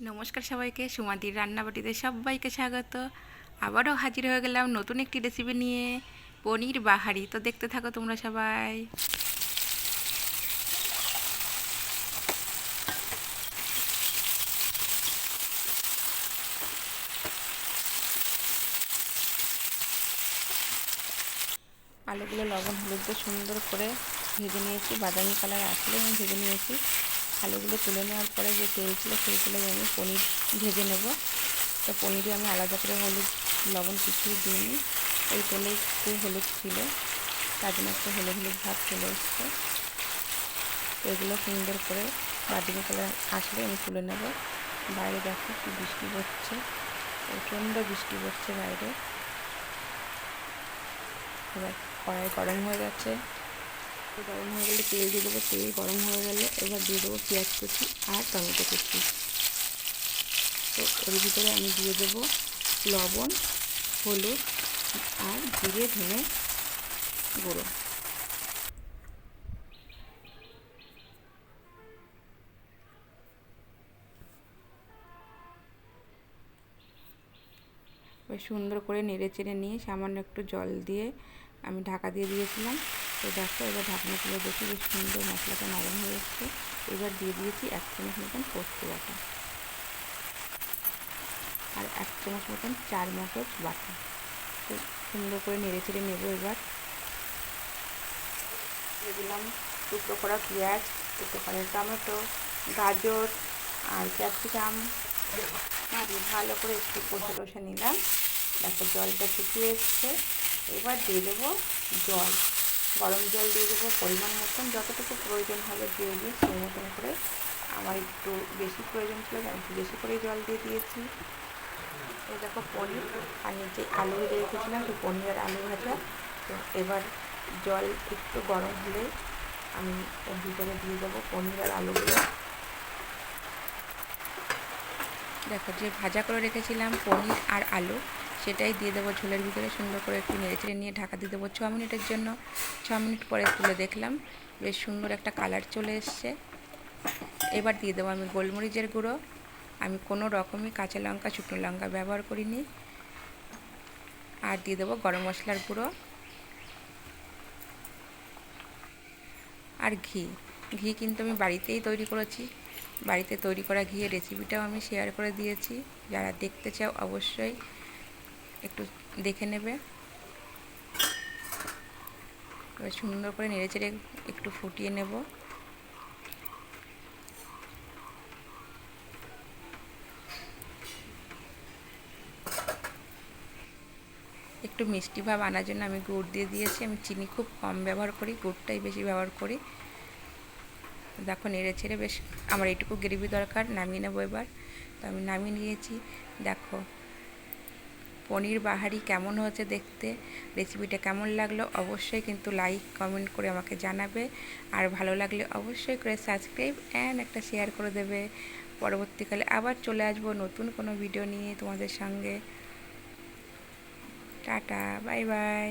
নমস্কার সবাইকে, সুমাদির রান্নাবাটিতে সবাইকে স্বাগত। আবারও হাজির হয়ে গেলাম নতুন একটি রেসিপি নিয়ে, পনির বাহারি। তো দেখতে থাকো তোমরা সবাই। আলুগুলো লবণ, হলুদ দিয়ে সুন্দর করে ভেজে নিয়েছি। বাদামি কালার আসলে আমি ভেজে নিয়েছি। আলুগুলো তুলে নেওয়ার পরে যে তেল ছিল সেই তেলে আমি পনির ভেজে নেব। তো পনিরে আমি আলাদা করে হলুদ, লবণ কিছুই দিইনি। ওই তেলে একটু হলুদ ছিল। তার জন্য একটু হলুদ হলুদ ভাব চলে এসছে। এগুলো সুন্দর করে বাদামি কালার আসলে আমি তুলে নেব। বাইরে দেখো কি বৃষ্টি পড়ছে প্রচণ্ড বৃষ্টি পড়ছে বাইরে। এবার কড়াই গরম হয়ে গেছে। গরম হয়ে গেলে তেল দিয়ে দেবো। তেল গরম হয়ে গেলে এবার দিয়ে দেবো পেঁয়াজ কুচি আর টমেটো কুচি। তো এর ভিতরে আমি দিয়ে দেবো লবণ, হলুদ আর জিরে, ধনে গুঁড়ো। সুন্দর করে নেড়ে চেড়ে নিয়ে সামান্য একটু জল দিয়ে আমি ঢাকা দিয়ে দিয়েছিলাম। তো দেখো, এবার ঢাকনা তুলে দেখি বেশ সুন্দর মশলাটা নরম হয়ে এসছে। এবার দিয়ে দিয়েছি এক চামচ মতন পোস্ত বাটা। আর এক চামচ মতন চার মগজ বাটা। তো সুন্দর করে নেড়ে চেড়ে নেব এবার। দিয়ে দিলাম টুকরো করা পেঁয়াজ, টুকরো করা টমেটো, গাজর আর ক্যাপসিকাম। ভালো করে একটু কষে কষে নিলাম। দেখো জলটা শুকিয়ে এসছে। এবার দিয়ে দেবো জল। গরম জল দিয়ে দেবো পরিমাণ মতন। যতটুকু প্রয়োজন হবে দিয়ে দিয়ে সেই মতন করে আমার একটু বেশি প্রয়োজন ছিল আমি একটু বেশি করে জল দিয়ে দিয়েছি। এই দেখো পনির, আর নিচে আলু ভেজে রেখেছিলাম, সেই পনির আর আলু ভাজা। তো এবার জল একটু গরম হলে আমি ভিতরে দিয়ে দেবো পনির আর আলুগুলো। দেখো যে ভাজা করে রেখেছিলাম পনির আর আলু সেটাই দিয়ে দেবো ঝোলের ভিতরে সুন্দর করে একটু নেড়ে চেড়ে নিয়ে ঢাকা দিয়ে দেবো ছ মিনিটের জন্য। ছ মিনিট পরে তুলে দেখলাম, বেশ সুন্দর একটা কালার চলে এসছে। এবার দিয়ে দেবো আমি গোলমরিচের গুঁড়ো। আমি কোনো রকমই কাঁচা লঙ্কা, শুকনো লঙ্কা ব্যবহার করিনি। আর দিয়ে দেবো গরম মশলার গুঁড়ো। আর ঘি ঘি কিন্তু আমি বাড়িতেই তৈরি করেছি। বাড়িতে তৈরি করা ঘিয়ের রেসিপিটাও আমি শেয়ার করে দিয়েছি। যারা দেখতে চাও অবশ্যই একটু দেখে নেবে। এবার সুন্দর করে নেড়ে চেড়ে একটু ফুটিয়ে নেব। একটু মিষ্টি ভাব আনার জন্য আমি গুড় দিয়ে দিয়েছি। আমি চিনি খুব কম ব্যবহার করি, গুড়টাই বেশি ব্যবহার করি। দেখো নেড়ে ছেড়ে বেশ আমার এইটুকু গ্রেভি দরকার, নামিয়ে নেব এবার। তো আমি নামিয়ে নিয়েছি। দেখো পনির বাহারি কেমন হয়েছে দেখতে রেসিপিটা কেমন লাগল অবশ্যই কিন্তু লাইক কমেন্ট করে আমাকে জানাবে। আর ভালো লাগলে অবশ্যই করে সাবস্ক্রাইব অ্যান্ড একটা শেয়ার করে দেবে। পরবর্তীকালে আবার চলে আসব নতুন কোনো ভিডিও নিয়ে তোমাদের সঙ্গে। Tata bye bye